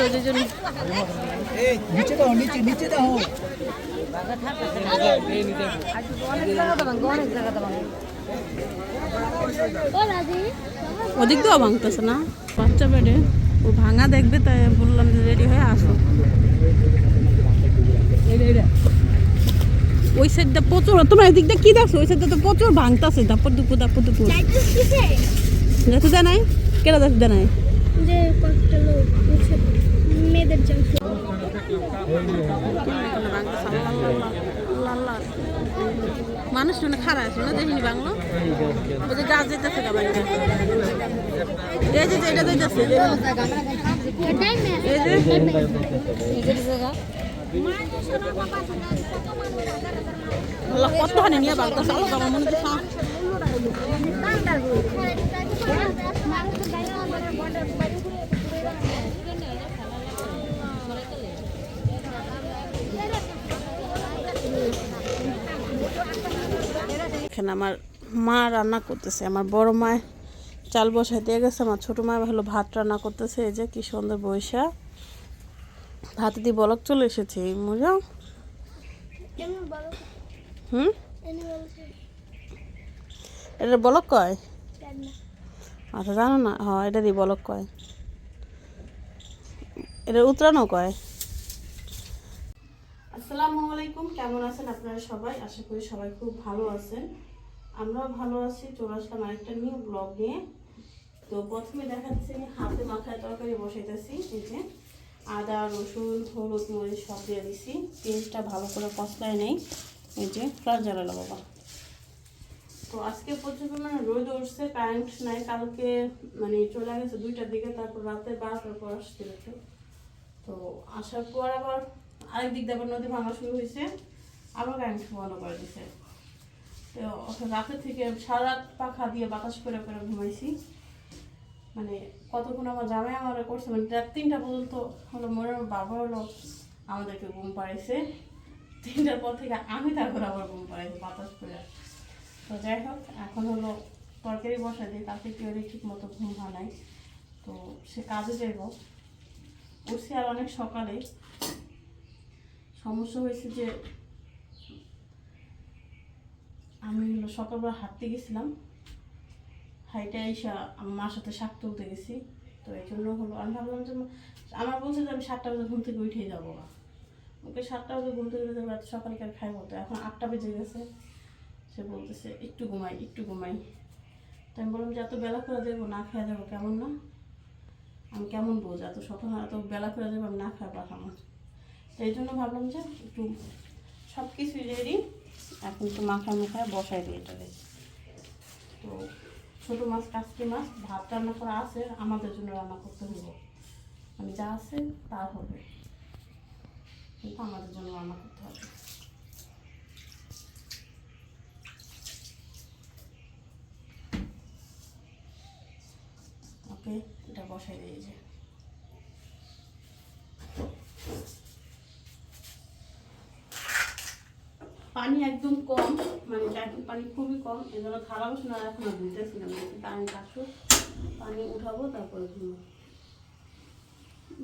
তো ওই জন্য। নিচে দাও নিচে নিচে দাও। ওদিক তো ভাঙতেছে না? বাচ্চা বেডে। ও ভাঙা দেখবে তাই বললাম যে রেডি হয়ে আসো। ওই সাইডটা প্রচুর তোমার এদিকটা কি দেখছ? ওই সাইডটা তো প্রচুর ভাঙতাছে। দাপর দুপুর দাপর দুপুর যেতে জানাই কেন যেতে জানাই যে উঠছে মেয়েদের জন্য। মানুষ মানে খারাপ আছে না? দেখিনি বাংলো? যে গাছ যেতেছে এই যে যে এটা যেতেছে। নিয়ে আমার মনে হচ্ছে এখানে আমার মা রান্না করতেছে। আমার বড় মায় চাল বসাই দিয়ে গেছে। আমার ছোটো মা ভালো ভাত রান্না করতেছে। এই যে কি সুন্দর বৈশা। ভাত দিয়ে বলক চলে এসেছে এই মজা। হুম? এটা বলক কয়? আচ্ছা জানো না। হ্যাঁ এটা দিয়ে বলক কয়। এটা উতরানো কয়? আসসালামু আলাইকুম। কেমন আছেন আপনারা সবাই? আশা করি সবাই খুব ভালো আছেন। আমরাও ভালো আছি, চলে আসলাম আরেকটা নিউ ব্লগ নিয়ে। তো প্রথমে দেখাচ্ছি আমি হাতে মাখায় তরকারি বসাইতেছি, এই যে আদা, রসুন, হলুদ, মরিচ সব দিয়ে দিছি। পেঁয়াজটা ভালো করে কষলায় নেই, এই যে ফ্রাস জ্বালালো বাবা। তো আজকে প্রচুর পরিমাণে রোদ উঠছে কারেন্ট নাই, কালকে মানে চলে গেছে দুইটার দিকে, তারপর রাতে বারোটার পর আসছিল একটু তো আসার পর আবার আরেক দিক আবার নদী ভাঙা শুরু হয়েছে, আবার কারেন্ট বন্ধ করে দিছে। রাতে থেকে সারা রাত পাখা দিয়ে বাতাস করে করে ঘুমাইছি। মানে কতক্ষণ আমার জামাই আমার করছে মানে রাত তিনটা পর্যন্ত হলো মোর বাবা হলো আমাদেরকে ঘুম পাড়াইছে। তিনটার পর থেকে আমি তারপর আবার ঘুম পাড়াইছি বাতাস করে। তো যাই হোক, এখন হলো তরকারি বসা দিই, তাতে কি ওদের ঠিক মতো ঘুম হয় নাই। তো সে কাজে যাইব। উঠছি আর অনেক সকালে। সমস্যা হয়েছে যে আমি হলো সকালবেলা হাঁটতে গেছিলাম। হাইটে আইসা মার সাথে শাক তুলতে গেছি। তো এই জন্য হলো আমি ভাবলাম যে আমার বলছে যে আমি সাতটা বাজে ঘুম থেকে উঠেই যাব না। ওকে সাতটা বাজে ঘুম থেকে উঠে যাব সকালে কাল খাইবো? তো এখন আটটা বেজে গেছে। সে বলতেছে, একটু ঘুমাই একটু ঘুমাই। তো আমি বললাম যে, এত বেলা করে যাব, না খেয়ে যাব কেমন না? আমি কেমন বোঝ, এত সকাল, এত বেলা করে যাব, আমি না খাওয়া পাঠাবো তো এই জন্য ভাবলাম যে একটু সব কিছুই রেডি এখন তো মাখা মাখায় বসাই দিয়ে এটাকে তো ছোটো মাছ কাঁচকি মাছ ভাত রান্না করা আছে আমাদের জন্য রান্না করতে হবে মানে যা আছে তা হবে। কিন্তু আমাদের জন্য রান্না করতে হবে। ওকে এটা বসাই দিয়ে পানি একদম কম মানে পানি খুবই কম, এই জন্য থালা বসে আর এখন ধুইতেছিলাম দেখি কারেন্ট আসুক পানি উঠাবো, তারপরে ধুবো।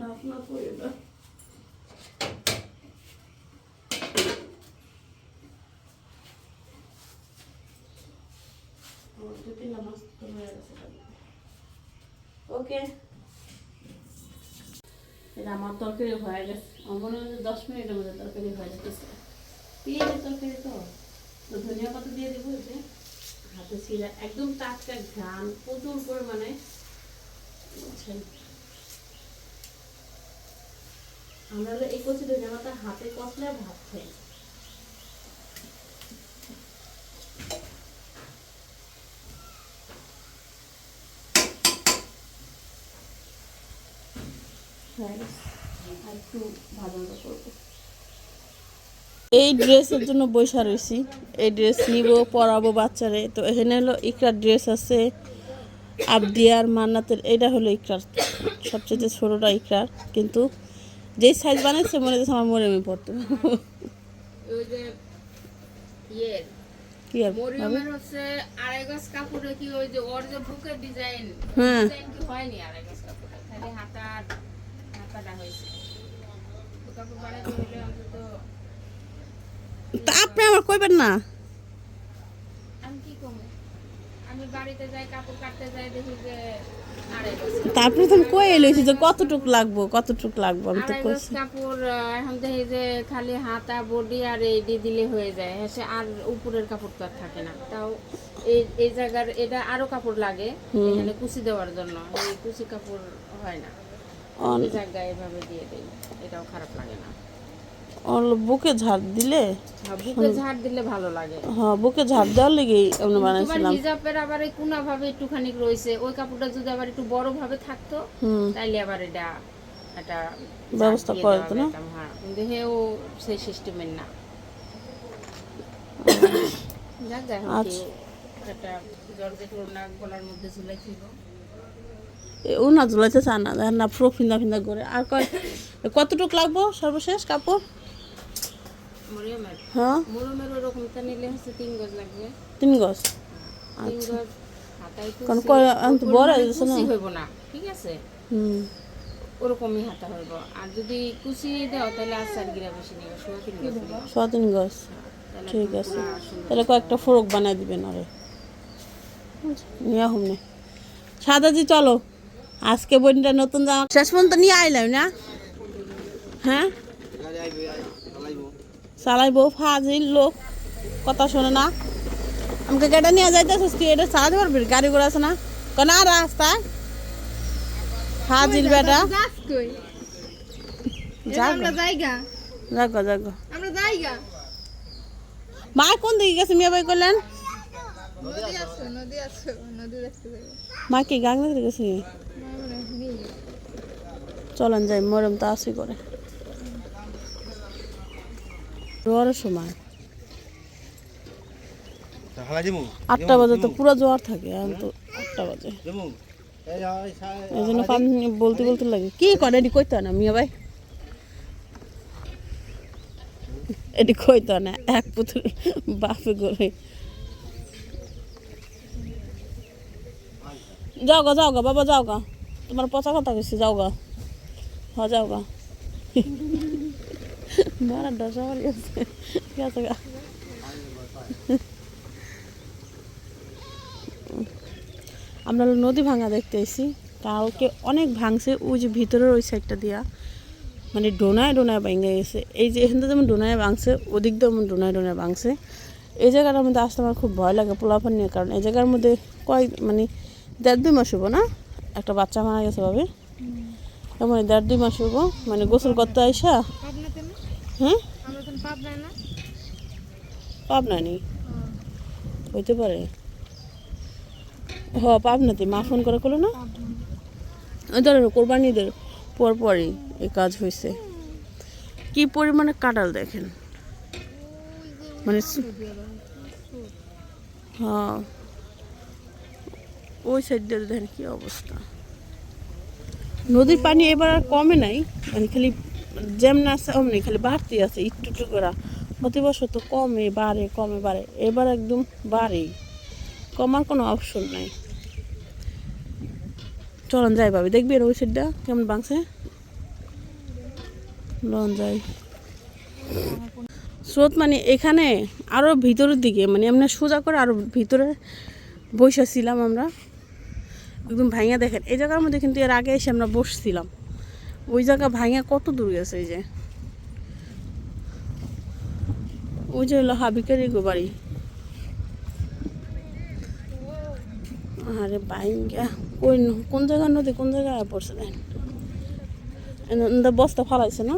ঢাকনা করে ওকে। আমার তরকারি হয়ে গেছে। আমার মনে হয় দশ মিনিটের মধ্যে তরকারি হয়ে যেতেছে। পেঁয়াজের দিয়ে হাতে একদম টাটকা ঘ্রাণ, প্রচুর পরিমাণে। বুঝছেন আমরা এই কচি ধনিয়া হাতে কষলে ভাত খাই। আর একটু ভালো করব। এই ড্রেসের জন্য বৈশা রয়েছি এই ড্রেস নিব পরাবো বাচ্চারে। তো এখানে হলো ইকরার ড্রেস আছে আবদিয়ার মান্নাতের। এটা হলো ইকরার। সবচেয়ে ছোটোটা ইকরার। কিন্তু যেই সাইজ বানাইছে মনে হচ্ছে আমার মনে আমি পড়তে। ওই যে ইয়ের। কি আর হচ্ছে আড়াই গজ কাপড়ে কি ওই যে ওর যে বুকের ডিজাইন হ্যাঁ। কি হয়নি আড়াই গজ কাপড়ে? খালি হাতার হাতাটা হয়েছে। কাপড় বাড়াইতে হলে অন্তত তা আপনি আমার কইবেন না? তারপরে তো আমি কয়ে লইছি যে কতটুক লাগবো কতটুক লাগবো আমি তো কইছি। কাপড় এখন দেখি যে খালি হাতা বডি আর এই দিলে হয়ে যায়। সে আর উপরের কাপড় তো আর থাকে না। তাও এই এই জায়গার এটা আরও কাপড় লাগে এখানে কুচি দেওয়ার জন্য। এই কুচি কাপড় হয় না। এই জায়গায় এভাবে দিয়ে দেই এটাও খারাপ লাগে না। বুকে ঝাড় দিলে? হ্যাঁ, বুকে ঝাড় দিলে ভালো লাগে। হ্যাঁ বুকে ঝাড় দেওয়ার তোমার বানাইছিলাম। হিজাবের আবার এই কোনা ভাবে একটুখানি রয়েছে। ওই কাপড়টা যদি আবার একটু বড় ভাবে থাকতো তাইলে আবার এটা একটা ব্যবস্থা করে দেওয়া না? হ্যাঁ। কিন্তু হেও সেই সিস্টেমের না। যাক যাই হোক আচ্ছা। কেউ একটা জর্জেট ওড়না গলার মধ্যে ঝুলাই ছিল ও না ঝুলাইতে চান না। দেখেন না ফ্রক ফিন্দা ফিন্দা করে। আর কয় কতটুক লাগবো সর্বশেষ কাপড়? হ্যাঁ? মরিয়মের ওরকমটা নিলে হচ্ছে তিন গজ কারণ ওই বড় হয়ে না। ঠিক আছে? হুম। ওরকমই হাতা হইব। আর যদি কুচি দাও তাহলে আর চার গিরা বেশি নেবে সোয়া তিন গজ নিবে। সোয়া তিন গজ। তাহলে ঠিক আছে। তাহলে কয়েকটা ফ্রক বানাই দিবেন আরে। নিয়ে হুম নে সাদাজি চলো। আজকে বোনটা নতুন জামা শেষ পর্যন্ত নিয়ে আইলাম না? হ্যাঁ? চালাইবো ফাজিল লোক কথা শোনে না। আমাকে গাড়ি নিয়ে যাইতেছিস তুই এটা চালাতে পারবি গাড়ি ঘোড়া আছে না? কেন রাস্তায়। ফাজিল বেটা। যাক যাক মা কোন দিকে গেছে মিয়া ভাই করলেন মা কি গাং দেখতে গেছে চলেন যাই মরম তো আসি করে। জোয়ারের সময়। আটটা বাজে তো পুরো জোয়ার থাকে এখন তো আটটা বাজে। এই জন্য পানি বলতে বলতে লাগে কি করে এটি কইতো না মিয়া ভাই? এটি কইতো না এক পুতুল বাপে করে যাও গা যাও গা বাবা যাও গা তোমার পচা কথা কইছি যাও গা। হ যাও গা। মারা ডসা মারি আছে ঠিক আছে গা আমরা নদী ভাঙা দেখতে এসেছি কালকে অনেক ভাঙছে ওই যে ভিতরের ওই সাইডটা দিয়া। মানে ডোনায় ডোনায় ভেঙে গেছে। এই যে এখান থেকে যেমন ডোনায় ভাঙছে ওদিক দিয়ে যেমন ডোনায় ডোনায় ভাঙছে। এই জায়গাটার মধ্যে আসতে আমার খুব ভয় লাগে পোলাপান নিয়ে কারণ এই জায়গার মধ্যে কয়েক মানে দেড় দুই মাস হব না? একটা বাচ্চা মারা গেছে ভাবে। এমন দেড় দুই মাস হব মানে গোসল করতে আইসা হ্যাঁ পাবনা নেই? হইতে পারে। হ পাবনাতে। মা ফোন করে করল না? ওই কোরবানিদের এই কাজ হয়েছে কি পরিমাণে কাটাল দেখেন? মানে হ্যাঁ। ওই সাইড দিয়ে দেখেন কি অবস্থা। নদীর পানি এবার আর কমে নাই। মানে খালি যেমন আছে, অমনি খালি বাড়তি আছে, একটু একটু করে প্রতি বছর তো কমে, বাড়ে কমে, বাড়ে। এবার একদম বাড়েই। কমার কোনো অপশন নাই। চলন যাই ভাবি, দেখবি ওই সাইডটা কেমন বাংছে? লন যাই। স্রোত মানে এখানে আরও ভিতরের দিকে মানে এমনি সোজা করে আরও ভিতরে বসে ছিলাম আমরা। একদম ভাঙা দেখেন। এই জায়গার মধ্যে কিন্তু এর আগে এসে আমরা বসছিলাম। ওই জায়গা ভাঙা কত দূর গেছে যে? ওই যে হলো হাবিকারি গো বাড়ি। আরে বাইঙ্গা কই কোন জায়গার নদী, কোন জায়গায় পড়ছে দেন বস্তা ফালাইছে না?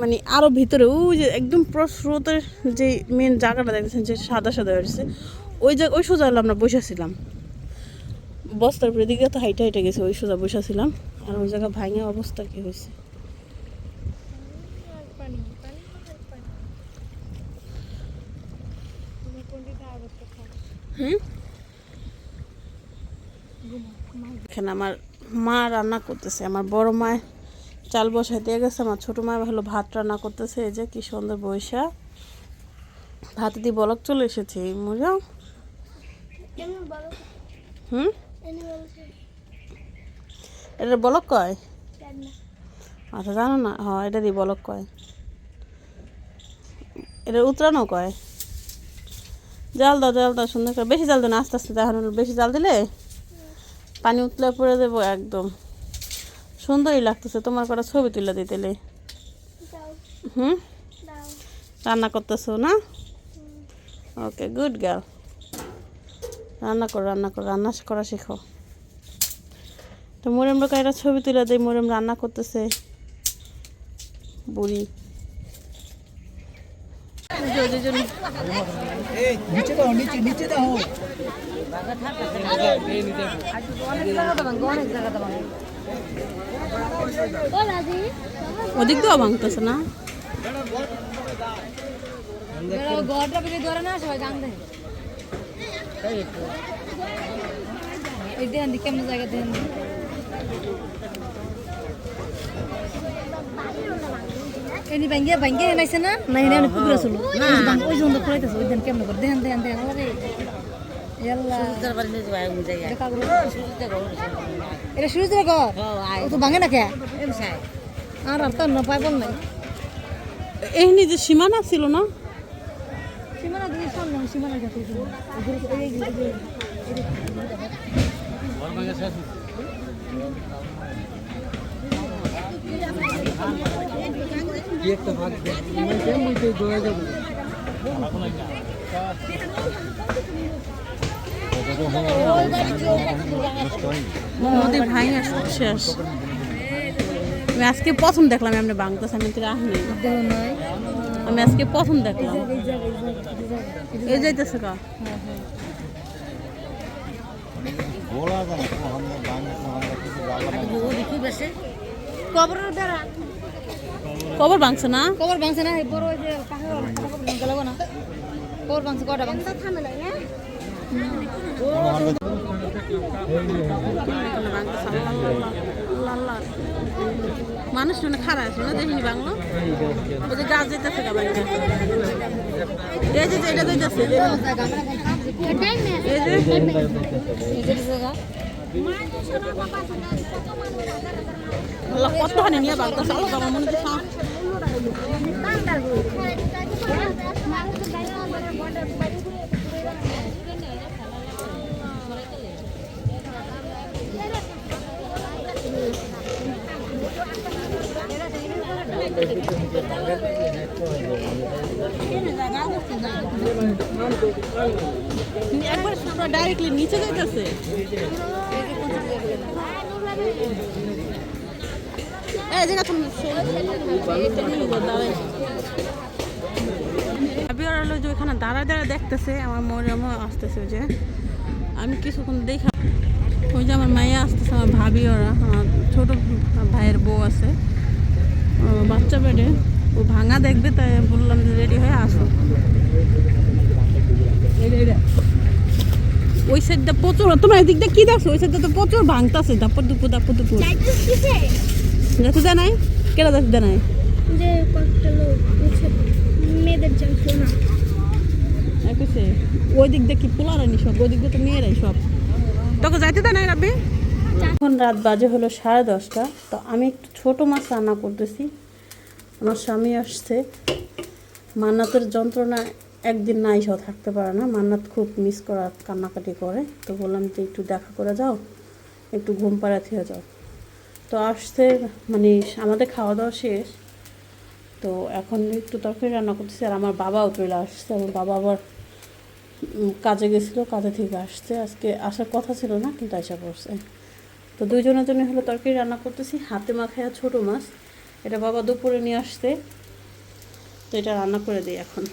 মানে আরও ভিতরে, ওই যে একদম স্রোতের যে মেন জায়গাটা দেখেছেন যে সাদা সাদা হয়েছে, ওই জায়গা ওই সোজা হলো আমরা বসেছিলাম বস্তার উপরে দিকে তো হাইটে হাইটে গেছে, ওই সোজা বসে ছিলাম। আর ওই জায়গা ভাঙে অবস্থা কি হয়েছে? এখানে আমার মা রান্না করতেছে, আমার বড় মায় চাল বসাই দিয়ে গেছে, আমার ছোটো মা হলো ভাত রান্না করতেছে, এই যে কি সুন্দর বৈশা ভাত দিয়ে বলক চলে এসেছে এমনি হুম? এটা বলক কয়? আচ্ছা জানো না? হ্যাঁ এটা দিয়ে বলক কয়। এটা উতরানো কয়? জাল দাও জাল দাও সুন্দর করে। বেশি জাল দাও না আস্তে আস্তে দেখানো বেশি জাল দিলে পানি উতলে পড়ে দেবো একদম। সুন্দরই লাগতেছে তোমার কটা ছবি তুলে দিতেলে হুম? রান্না করতেছো না? ওকে গুড গার্ল রান্না করো রান্না করো রান্না করা শেখো তো মোরেম লোক একটা ছবি তুলে দেয় মোরেম রান্না করতেছে। বুড়ি। ওই যে- ওই যে- নিচে দাও নিচে নিচে দাও। ও রাজি ওদিক দিয়েও ভাঙতেছে না? ঘরটা বেশি ধরে না সবাই জানতে। এই দেন কেমন জায়গা দেন? এনি ভাঙ্গিয়া ভাঙ্গিয়া নাইছে না? নাই না। পুকুরে ছিল ওই জন্য খুঁড়াইতেছে ওই দেন কেমন করে? দেন দেন দেন আরে এটা ঘর? ও তো ভাঙে না কে আর আর তো না নাই। এই যে সীমানা ছিল না? দিয়ে সীমানা কাছে এই এই এই নদীর শেষ। আমি আজকে প্রথম দেখলাম এমনি বাংলাদেশ আমি তো আসিনি আমি আজকে প্রথম দেখলাম। এই যাইতেছে কা কবরের দ্বারা। কবর ভাঙছে না? কবর ভাঙছে না এই বড় ওই যে পাহাড় কবর ভাঙতে না। কবর ভাঙছে কটা ভাঙছে? থামে না মানুষ মানে খারাপ আছে না, দেখিনি বাংলা? ওই যে গাছ যেতেছে গা বাড়িতে। এই যে এটা যেতেছে। না এই যে। আল্লাহ কতখানি নিয়ে বাংলা চালো মনে হচ্ছে ডাইরেক্টলি নিচে যাইতেছে? যে ওখানে দাঁড়ায় দাঁড়ায় দেখতেছে আমার মরিয়ামও আসতেছে ওই যে। আমি কিছুক্ষণ দেখা ওই যে আমার মাইয়া আসতেছে আমার ভাবি ওরা আমার ছোট ভাইয়ের বউ আছে। বাচ্চা বেডে ও ভাঙা দেখবে তাই বললাম যে রেডি হয়ে আসো। ওই সাইডটা প্রচুর তোমার এদিক দিয়ে কি দেখছ? ওই সাইডটা তো প্রচুর ভাঙতাছে। দাপর দুপুর দাপর দুপুর দেখো জানাই? কেটা দেখো জানাই? যে কয়েকটা লোক মেয়েদের জানতো না একুশে ওই দিক দিয়ে কি পোলারানি সব? ওই দিক দিয়ে তো মেয়েরাই সব। তোকে যাইতে দেয় না রাব্বি? এখন রাত বাজে হলো সাড়ে দশটা। তো আমি একটু ছোট মাছ রান্না করতেছি। আমার স্বামী আসছে। মান্নাতের যন্ত্রণা একদিন না এসেও থাকতে পারে না। মান্নাত খুব মিস করা, কান্নাকাটি করে। তো বললাম যে, একটু দেখা করে যাও, একটু ঘুম পাড়া থেকে যাও। তো আসতে মানে আমাদের খাওয়া দাওয়া শেষ। তো এখন একটু তরকারি রান্না করতেছি আর আমার বাবাও চলে আসছে। আমার বাবা আবার কাজে গেছিল, কাজে থেকে আসছে। আজকে আসার কথা ছিল না, কিন্তু আসা পড়ছে। তো দুইজনের জন্য হলো তরকারি রান্না করতেছি। হাতে মাখায়া ছোটো মাছ। এটা বাবা দুপুরে নিয়ে আসতে তো এটা রান্না করে দিই এখন।